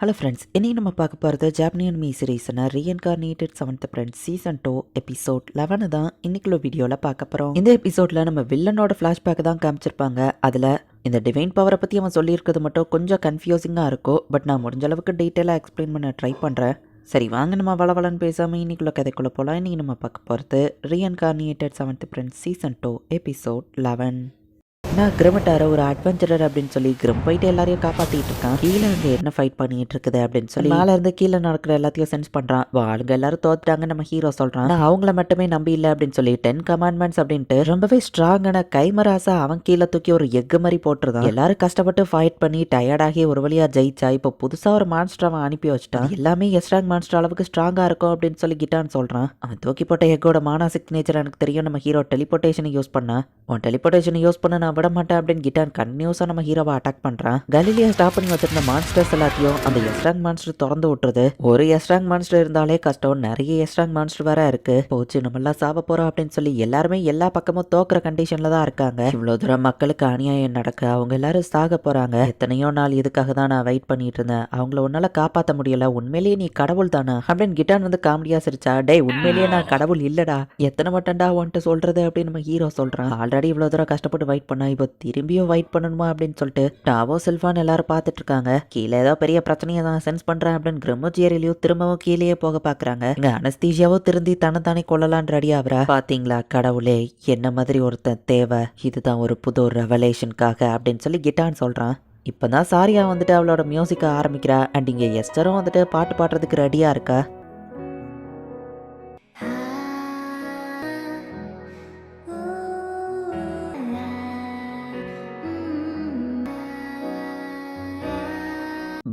Hello friends இன்னைக்கு நம்ம பார்க்க போகிறது ஜாப்பனியன் மீ சீரீஸ்னா reincarnated seventh friends season two episode eleven தான் இன்னைக்குள்ள வீடியோவில் பார்க்க போகிறோம் இந்த எபிசோடில் நம்ம வில்லனோட ஃப்ளாஷ்பேக் தான் காமிச்சிருப்பாங்க. அதில் இந்த டிவைன் பவரை பற்றி அவன் சொல்லியிருக்கிறது மட்டும் கொஞ்சம் கன்ஃபியூசிங்காக இருக்கும் பட் நான் முடிஞ்ச அளவுக்கு டீட்டெயிலாக எக்ஸ்பிளைன் பண்ண ட்ரை பண்ணுறேன் சரி வாங்க நம்ம வளவலன்னு பேசாமல் இன்னைக்குள்ள கதைக்குள்ளே போகலாம் இன்றைக்கி நம்ம பார்க்க போகிறது reincarnated seventh friends season two episode eleven நான் கிரமட்டார ஒரு அட்வென்ச்சரர் அப்படின்னு சொல்லி கிரம் போயிட்டு எல்லாரையும் காப்பாத்திட்டு இருக்கான். கீழே இருந்து என்ன ஃபைட் பண்ணிட்டு இருக்குது அப்படின்னு சொல்லி மேல இருந்து கீழே நடக்கிற எல்லாத்தையும் சென்ஸ் பண்றான். ஆளுங்க எல்லாரும் தோத்துட்டாங்க நம்ம ஹீரோ சொல்றான். அவங்கள மட்டுமே நம்பி இல்லை அப்படின்னு சொல்லி டென் கமாண்ட்மெண்ட்ஸ் அப்படின்ட்டு ரொம்பவே ஸ்ட்ராங்கான கைமராசா அவன் கீழே தூக்கி ஒரு எக் மாதிரி போட்டுருதான் எல்லாரும் கஷ்டப்பட்டு ஃபைட் பண்ணி டயர்டாகி ஒரு வழியா ஜெயிச்சா இப்போ புதுசா ஒரு மான்ஸ்டர் அவன் அனுப்பி வச்சுட்டான். எல்லாமே எஸ்ட்ராங் மான்ஸ்டர் அளவுக்கு ஸ்ட்ராங்கா இருக்கும் அப்படின்னு சொல்லி கிட்டான்னு சொல்றான். அவன் தூக்கி போட்ட எக்கோட மானா சிக்னேச்சர் எனக்கு தெரியும். நம்ம ஹீரோ டெலிபோர்டேஷனை யூஸ் பண்ணா. உன் டெலிபோர்டேஷனை யூஸ் பண்ண நான் விட மாட்டேன் அப்படின்னு கிட்டான் கன்யூஸா நம்ம ஹீரோவை அட்டாக் பண்றான். கலிலியா ஸ்டாப் பண்ணி வச்சிருந்த மான்ஸ்டர்ஸ் எல்லாத்தையும் அந்த எஸ்ட்ராங் மான்ஸ்டர் திறந்து விட்டுறது ஒரு எஸ்ட்ராங் மான்ஸ்டர் இருந்தாலே கஷ்டம். நிறைய எஸ்ட்ராங் மான்ஸ்டர் வேற இருக்கு. போச்சு நம்ம எல்லாம் சாவ போறோம் அப்படின்னு சொல்லி எல்லாருமே எல்லா பக்கமும் தோக்குற கண்டிஷன்ல தான் இருக்காங்க. இவ்வளவு தூரம் மக்களுக்கு அநியாயம் நடக்க அவங்க எல்லாரும் சாக போறாங்க. எத்தனையோ நாள் இதுக்காக தான் நான் வெயிட் பண்ணிட்டு இருந்தேன். அவங்கள உன்னால காப்பாத்த முடியல உண்மையிலேயே நீ கடவுள் தானா? அப்படின்னு கிட்டான் வந்து காமெடியா சிரிச்சா டேய் உண்மையிலேயே நான் கடவுள் இல்லடா. எத்தனை மட்டும்டா உன்ட்டு சொல்றது? அப்படின்னு நம்ம ஹீரோ சொல்றான். ஆல்ரெடி இவ்வளவு தூரம் கஷ்டப்பட்டு வெயிட் பண்ணா இப்போ திரும்பியும் வெயிட் பண்ணணுமா அப்படின்னு சொல்லிட்டு டாவோ செல்ஃபான் எல்லாரும் பார்த்துட்டு இருக்காங்க கீழே ஏதோ பெரிய பிரச்சனையை தான் சென்ஸ் பண்ணுறேன் அப்படின்னு கிரமோஜியரிலையோ திரும்பவும் கீழேயே போக பார்க்குறாங்க. இங்கே அனஸ்தீஷியாவோ திருந்தி தன்னைத்தானே கொள்ளலான் ரெடி ஆகிறா. பார்த்தீங்களா கடவுளே என்ன மாதிரி ஒருத்தன் தேவை? இதுதான் ஒரு புது ரெவலேஷனுக்காக அப்படின்னு சொல்லி கிட்டான்னு சொல்கிறான் இப்போ தான் சாரியா வந்துட்டு அவளோட மியூசிக்க ஆரம்பிக்கிறா. அண்ட் இங்கே எஸ்டரும் வந்துட்டு பாட்டு பாடுறதுக்கு ரெடியாக இருக்கா?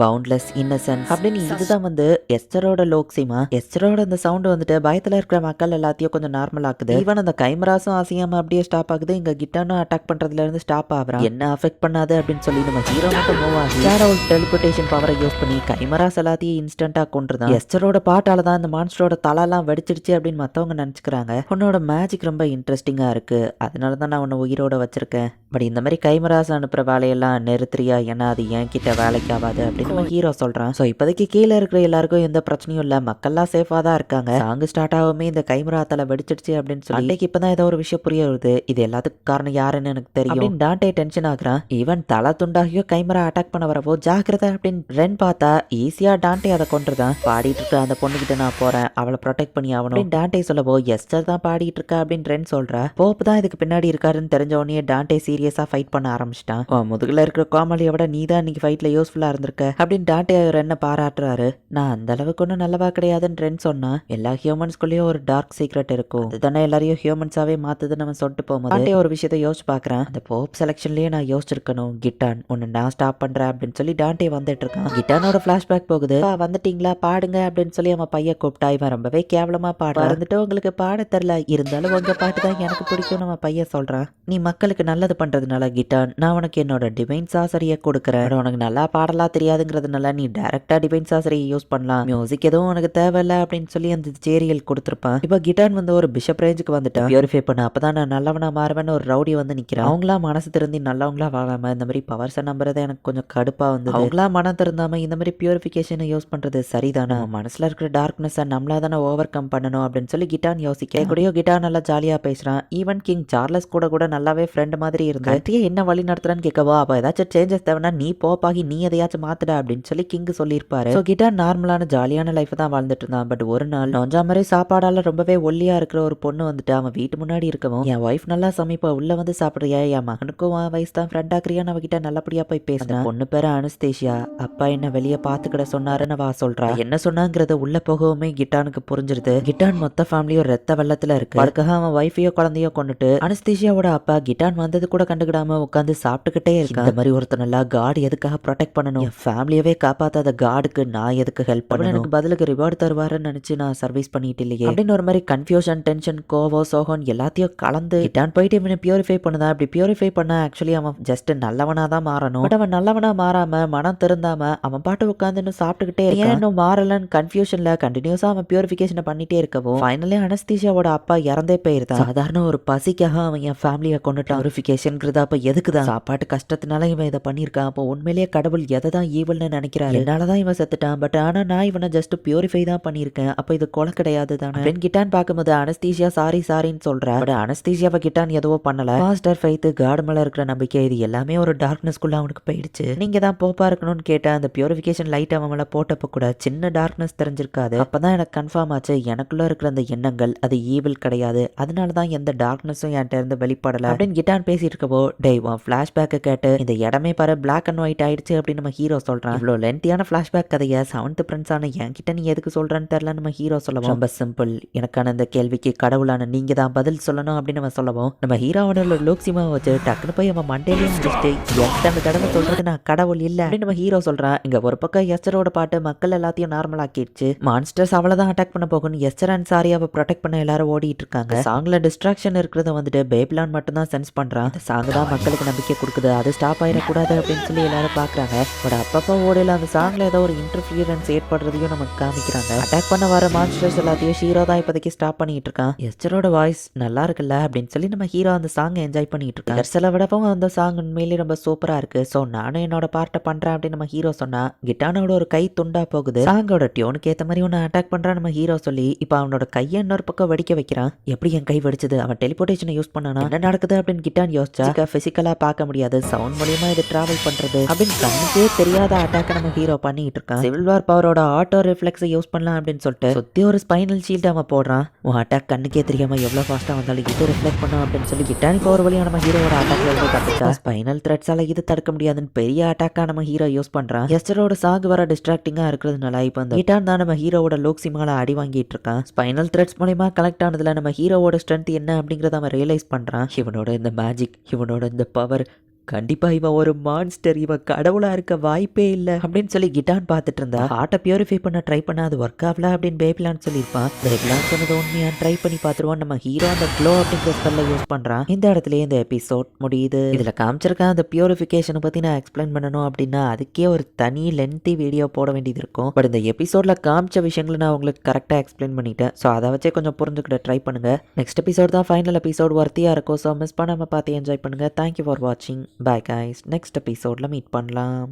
பவுண்ட்லெஸ் இன்னசென்ஸ் அப்படின்னு இதுதான் வந்து எஸ்டரோட லோக்ஸிமா எஸ்டரோட அந்த சவுண்ட் வந்துட்டு பயத்துல இருக்கிற மக்கள் எல்லாத்தையும் கொஞ்சம் நார்மல் ஆக்குது. ஈவன் அந்த கைமராசும் அசையாம அப்படியே ஸ்டாப் ஆகுது. இங்க கிட்டானும் அட்டாக் பண்றதுல இருந்து ஸ்டாப் ஆகுறான். என்ன அஃபெக்ட் பண்ணாது அப்படின்னு சொல்லி நம்ம ஹீரோ மட்டும் மூவ் ஆகி ஷேரோட டெலிபோர்டேஷன் பவரை யூஸ் பண்ணி கைமராஸ் எல்லாத்தையும் இன்ஸ்டன்டா கொண்டுதான் எஸ்டரோட பாட்டால தான் இந்த மான்ஸ்டரோட தலைலாம் வெடிச்சிடுச்சு அப்படின்னு மத்தவங்க நினைச்சுக்கிறாங்க. உன்னோட மேஜிக் ரொம்ப இன்ட்ரெஸ்டிங்கா இருக்கு. அதனால தான் நான் உன்னை உயிரோட வச்சிருக்கேன். பட் இந்த மாதிரி கைமராஸ் அனுப்புற வேலையெல்லாம் நிறுத்துறியா? ஏன்னா அது என் கிட்ட வேலைக்கு ஆகாது அப்படின்னு நம்ம ஹீரோ சொல்றான். ஸோ இப்போதைக்கு கீழே இருக்கிற எல்லாருக்கும் எந்த பிரச்சனையும் இல்லை. மக்கள்லாம் சேஃபாக தான் இருக்காங்க. சாங் ஸ்டார்ட் ஆகுமே இந்த கைமரா தலை வெடிச்சிடுச்சு அப்படின்னு சொல்லி அன்னைக்கு இப்பதான் ஏதோ ஒரு விஷயம் புரிய வருது. இது எல்லாத்துக்கும் காரணம் யாருன்னு எனக்கு தெரியும். Dante tension ஆகுறான். ஈவன் தலை துண்டாகியோ கைமரா அட்டாக் பண்ண வரவோ ஜாக்கிரதை அப்படின்னு ரென் பார்த்தா ஈஸியா டான்டே அதை கொண்டுதான் பாடிட்டு இருக்க அந்த பொண்ணுகிட்ட நான் போறேன். அவளை ப்ரொடெக்ட் பண்ணி ஆகணும். டான்டே சொல்லவோ எஸ்டர் தான் பாடிட்டு இருக்கா? அப்படின்னு ரென் சொல்றா. போப் தான் இதுக்கு பின்னாடி இருக்காருன்னு தெரிஞ்ச உடனே டான்டே சீரியஸா ஃபைட் பண்ண ஆரம்பிச்சிட்டான். முதுகுல இருக்கிற கோமாளியை விட நீ தான் இன்னைக்கு ஃபைட்ல யூஸ்ஃபுல்லா இருந்திருக்க. அப்படின்னு டாண்டே அவர் என்ன பாராட்டுறாரு? நான் அந்த அளவுக்கு ஒன்றும் நல்லவா கிடையாதுன்னு ரென் எல்லா ஹியூமன்ஸ்குள்ளேயும் ஒரு டார்க் சீக்ரெட் இருக்கும். அதுதானே எல்லாரையும் ஹியூமன்ஸாவே மாத்துதுன்னு நம்ம சொல்லிட்டு போகும்போது டான்டே ஒரு விஷயத்தை யோசிச்சு பார்க்கறேன். அந்த போப் செலெக்ஷன்லயே நான் யோசிச்சிருக்கணும். கிட்டான் உன்னை நான் ஸ்டாப் பண்றேன் அப்படின்னு சொல்லி டாண்டே வந்துட்டு இருக்கான். கிட்டானோட ஃபிளாஷ்பேக் போகுது. வந்துட்டீங்களா? பாடுங்க அப்படின்னு சொல்லி அவன் பையன் கூப்பிட்டா. இவன் ரொம்பவே கேவலமா பாடுறான். வந்துட்டு உங்களுக்கு பாட தெரில இருந்தாலும் உங்க பாட்டு தான் எனக்கு பிடிக்கும் நம்ம பையன் சொல்றான். நீ மக்களுக்கு நல்லது பண்றதுனால கிட்டான் நான் உனக்கு என்னோட டிவைன் சாசரிய கொடுக்குறேன். உனக்கு நல்லா பாடலாம் தெரியாதுங்கிறதுனால நீ டைரக்டா டிவைன் சாசரியை யூஸ் பண்ணலாம். மியூசிக் எதுவும் உனக்கு தேவையில்ல அப்படின்னு சொல்லி அந்த ஜேரியல் கொடுத்துருப்பான். இப்போ கிட்டான் வந்து ஒரு பிஷப் ரேஞ்சுக்கு வந்துட்டான் பியூரிஃபை பண்ண. அப்பதான் நான் நல்லவனா மாறுவேன்னு ஒரு ரவுடி வந்து நிக்கிறான். அவங்களா மனசு திருந்தி நல்லவங்களா வாழாம இந்த மாதிரி பவர்ஸை நம்புறது எனக்கு கொஞ்சம் கடுப்பா வந்து அவங்களா மனம் திருந்தாம இந்த மாதிரி பியூரிஃபிகேஷனை யூஸ் பண்றது சரிதானா? மனசில் மனசுல இருக்கிற டார்க்னஸை நம்மளா தானே ஓவர் கம் பண்ணணும் அப்படின்னு சொல்லி கிட்டான் யோசிக்க. கூடயோ கிட்டான் நல்லா ஜாலியா பேசுறான். ஈவன் கிங் சார்லஸ் கூட கூட நல்லாவே ஃப்ரெண்ட் மாதிரி இருந்தா என்ன வழி நடத்துறான்னு கேட்கவா? அப்ப ஏதாச்சும் சேஞ்சஸ் தேவைன்னா நீ போப்பாகி நீ எதையாச்சும் மாத்துடா. அப்படின்னு சொல்லி கிங் சொல்லியிருப்பாரு. ஸோ கிட்டான் நார்மலான ஜாலியான லைஃப் தான் வாழ்ந்துட்டு இருந்தான் பட் ஒரு நாள் நொஞ்சா மாதிரி சாப்பாடால ரொம்பவே ஒல்லியா இருக்கிற ஒரு பொண்ணு வந்துட்டு அவன் வீட்டு முன்னாடி இருக்கவும் என் ஒய்ஃப் நல்லா சமைப்பா உள்ள வந்து சாப்பிடுறியா? என் மகனுக்கும் வயசு தான் ஃப்ரெண்ட் ஆக்குறியான்னு அவகிட்ட நல்லபடியா போய் பேசுறேன் பொண்ணு பேரு அனுஸ்தேஷியா. அப்பா என்ன வெளியே பாத்துக்கிட சொன்னாருன்னு வா சொல்றா. என்ன சொன்னாங்கிறத உள்ள போகவுமே கிட்டானுக்கு புரிஞ்சிருது. கிட்டான் மொத்த ஃபேமிலியும் ரத்த வெள்ளத்துல இருக்கு. அதுக்காக அவன் ஒய்ஃபையோ குழந்தையோ கொண்டுட்டு அனுஸ்தேஷியாவோட அப்பா கிட்டான் வந்தது கூட கண்டுக்கிடாம உட்காந்து சாப்பிட்டுக்கிட்டே இருக்கான். இந்த மாதிரி ஒருத்தனெல்லாம் காட் எதுக்காக ப்ரொடெக்ட் பண்ணணும்? என் ஃபேமிலியவே காப்பாத்தாத காடுக்கு நான் எதுக்கு ஹெல்ப் பண்ணணும்? எனக்கு பதிலுக்கு ரிவார்டு தருவாருன்னு நினைச்சு நான் சர்வீஸ் பண்ணிட்டு இல்லையே அப்படின்னு ஒரு மாதிரி கன்ஃபியூஷன் டென்ஷன் கோவம் சோகம் எல்லாத்தையும் கலந்து கிட்டான் போயிட்டு இவனை பியூரிஃபை பண்ணுதா? அப்படி பியூரிஃபை பண்ண ஆக்சுவலி அவன் ஜஸ்ட் நல்லவனா தான் மாறணும். பட் அவன் நல்லவனா மாறாம மனம் திருந்தாம அவன் பாட்டு உட்காந்து இன்னும் சாப்பிட்டுக்கிட்டே. ஏன் இன்னும் மாறலன்னு கன்ஃபியூஷன்ல கண்டினியூஸா அவன் பியூரிஃபிகேஷனை பண்ணிட்டே இருக்கவும் ஃபைனலி அனஸ்தீஷியாவோட அப்பா இறந்தே போயிருந்தான். சாதாரண ஒரு பசிக்காக அவன் என் ஃபேமிலியை கொண்டுட்டான். பியூரிஃபிகேஷன்ங்கிறது அப்ப எதுக்கு தான் சாப்பாட்டு கஷ்டத்தினால இவன் இதை பண்ணியிருக்கான். அப்போ உண்மையிலேயே கடவுள் எதை தான் ஈவல்னு நினைக்கிறாரு. என்னாலதான் இவன் செத்துட்டான். பட் ஆனா நான் இவனை ஜஸ்ட் பியூரிஃபை தான் பண்ணியிருக்கேன். அப்போ இது கொலை கிடையாது தானே? அப்படின்னு கிட்டான் பார்க்கும்போது அனஸ்தீசியா சாரி சாரின்னு சொல்றா. பட் அனஸ்தீசியாவை கிட்டான் எதுவும் பண்ணல. மாஸ்டர் ஃபைத்து காடு மேல இருக்கிற நம்பிக்கை இது எல்லாமே ஒரு டார்க்னஸ்குள்ள அவனுக்கு போயிடுச்சு. நீங்க தான் போப்பா இருக்கணும்னு கேட்ட அந்த பியூரிஃபிகேஷன் லைட் அவன் மேல போட்டப்ப கூட சின்ன டார்க்னஸ் தெரிஞ்சிருக்காது. அப்பதான் எனக்கு கன்ஃபார்ம் ஆச்சு எனக்குள்ள இருக்கிற அந்த எண்ணங்கள் அது ஈவில் கிடையாது. அதனால தான் எந்த டார்க்னஸும் என்கிட்ட இருந்து வெளிப்படல. அப்படின்னு கிட்டான் பேசிட்டு இருக்கவோ டேய் உன் ஃபிளாஷ்பேக்கை கேட்டு இந்த இடமே பாரு பிளாக் அண்ட் ஒயிட் ஆயிடுச்சு அப்படின்னு நம்ம ஹீரோ சொல்றான் இவ்வளோ லென்த்தியான ஃபிளாஷ்பேக் கதையை? செவன்த் ஆன என்கிட்ட நீ எதுக்கு சொல்றேன்னு தெரியல நம்ம ஹீரோ சொல்லவும் ரொம்ப சிம்பிள் எனக்கான இந்த கேள்விக்கு கடவுளான நீங்க தான் பதில் சொல்லணும் அப்படின்னு நம்ம சொல்லவும். நம்ம ஹீரோவோட லோக்சிமா வச்சு டக்குன்னு போய் அவன் மண்டேலையும் முடிச்சுட்டு எத்தனை தடவை சொல்றது நான் கடவுள் இல்ல அப்படின்னு நம்ம ஹீரோ சொல்றான் இங்க ஒரு பக்கம் எஸ்டரோட பாட்டு மக்கள் எல்லாத்தையும் நார்மல் ஆக்கிடுச்சு. மான்ஸ்டர்ஸ் அவ்வளவுதான் அட்டாக் பண்ண போகும்னு எஸ்டர் அண்ட் சாரியாவை ப்ரொடெக்ட் பண்ண எல்லாரும் ஓடிட்டு இருக்காங்க. சாங்ல டிஸ்ட்ராக்ஷன் இருக்கிறத வந்துட்டு பேப்லான் மட்டும் தான் சென்ஸ் இந்த சாங் தான் மக்களுக்கு நம்பிக்கை கொடுக்குது. அது ஸ்டாப் ஆயிடக்கூடாது அப்படின்னு சொல்லி எல்லாரும் பாக்குறாங்க பட் அப்பப்போ ஓடையில அந்த சாங்ல ஏதோ ஒரு இன்டர்ஃபியரன்ஸ் ஏற்படுறதையும் நமக்கு காமிக்கிறாங்க. அட்டாக் பண்ண வர மாஸ்டர்ஸ் எல்லாத்தையும் ஹீரோ தான் இப்போதைக்கு ஸ்டாப் பண்ணிட்டு இருக்கான். எஸ்டரோட வாய்ஸ் நல்லா இருக்குல்ல அப்படின்னு சொல்லி நம்ம ஹீரோ அந்த சாங்கை என்ஜாய் பண்ணிட்டு இருக்கான். சில விடவும் அந்த சாங் உண்மையிலேயே ரொம்ப சூப்பராக இருக்கு. ஸோ நானும் என்னோட பார்ட்டை பண்றேன் அப்படின்னு நம்ம ஹீரோ சொன்னா கிட்டானோட ஒரு கை துண்டா போகுது. சாங்கோட டியூனுக்கு ஏற்ற மாதிரி ஒன்று அட்டாக் பண்றான் நம்ம ஹீரோ சொல்லி இப்போ அவனோட கையை இன்னொரு பக்கம் வெடிக்க வைக்கிறான். எப்படி என் கை வெடிச்சது? அவன் டெலிபோர்டேஷனை யூஸ் பண்ணானா? என்ன நடக்குது அப்படின்னு கிட்டான் யோசிச்சா? பிசிக்கலா பார்க்க முடியாது. சவுண்ட் மூலியமா இது டிராவல் பண்றது அப்படின்னு கண்ணுக்கே தெரியாத அட்டாக்க நம்ம ஹீரோ பண்ணிட்டு இருக்கான். சிவில் வார் பவரோட ஆட்டோ ரிஃப்ளெக்ஸை யூஸ் பண்ணலாம் அப்படின்னு சொல்லிட்டு சுத்தி ஒரு ஸ்பைனல் ஷீல்ட் அவன் போடுறான். உன் அட்டாக் கண்ணுக்கே தெரியாம எவ்வளவு ஃபாஸ்டா வந்தாலும் இது ரிஃப்ளெக்ட் பண்ணும் அப்படின்னு சொல்லி கிட்டானி பவர் வழியா நம்ம ஹீரோட அட்டாக்ல இருந்து தப்பிச்சா ஸ்பைனல் த்ரெட்ஸால இது தடுக்க முடியாதுன்னு பெரிய அட்டாக்கா நம்ம ஹீரோ யூஸ் பண்றான். எஸ்டரோட சாங் வர டிஸ்ட்ராக்டிங்கா இருக்கிறதுனால இப்போ அந்த கிட்டான் தான் நம்ம ஹீரோவோட லோக்சிமால அடி வாங்கிட்டு இருக்கான். ஸ்பைனல் த்ரெட்ஸ் மூலயமா கலெக்ட் ஆனதுல நம்ம ஹீரோவோட ஸ்ட்ரென்த் என்ன அப்படிங்கறத அவன் ரியலைஸ் பண்றான். இவனோட இந்த மேஜிக் இவனோட இந்த பவர் கண்டிப்பா இவன் ஒரு மான்ஸ்டர் இவன் கடவுளா இருக்க வாய்ப்பே இல்ல. அப்படின்னு சொல்லி கிட்டான் பார்த்துட்டு இருந்தா ஹார்ட்டை பியூரிஃபை பண்ண ட்ரை பண்ண அது ஒர்க் ஆகல அப்படின்னு பேபிலான் சொல்லியிருப்பான். பேபிலான் சொன்னது உண்மையா? ட்ரை பண்ணி பார்த்துருவோம். நம்ம ஹீரோ அந்த க்ளோ அப்படிங்கிற ஸ்பெல்ல யூஸ் பண்றான். இந்த இடத்துல இந்த எபிசோட் முடியுது. இதுல காமிச்சிருக்க அந்த பியூரிஃபிகேஷனை பத்தி நான் எக்ஸ்பிளைன் பண்ணணும் அப்படின்னா அதுக்கே ஒரு தனி லென்த்தி வீடியோ போட வேண்டியது இருக்கும். பட் இந்த எபிசோட்ல காமிச்ச விஷயங்களை நான் உங்களுக்கு கரெக்டாக எக்ஸ்பிளைன் பண்ணிட்டேன். ஸோ அதை வச்சே கொஞ்சம் புரிஞ்சுக்கிட்ட ட்ரை பண்ணுங்க. நெக்ஸ்ட் எபிசோட் தான் ஃபைனல் எபிசோட் ஒர்த்தியாக இருக்கும் ஸோ மிஸ் பண்ணாம பார்த்து என்ஜாய் பண்ணுங்க. தேங்க்யூ ஃபார் வாட்சிங் பாய் காய்ஸ் நெக்ஸ்ட் எபிசோடில் மீட் பண்ணலாம்.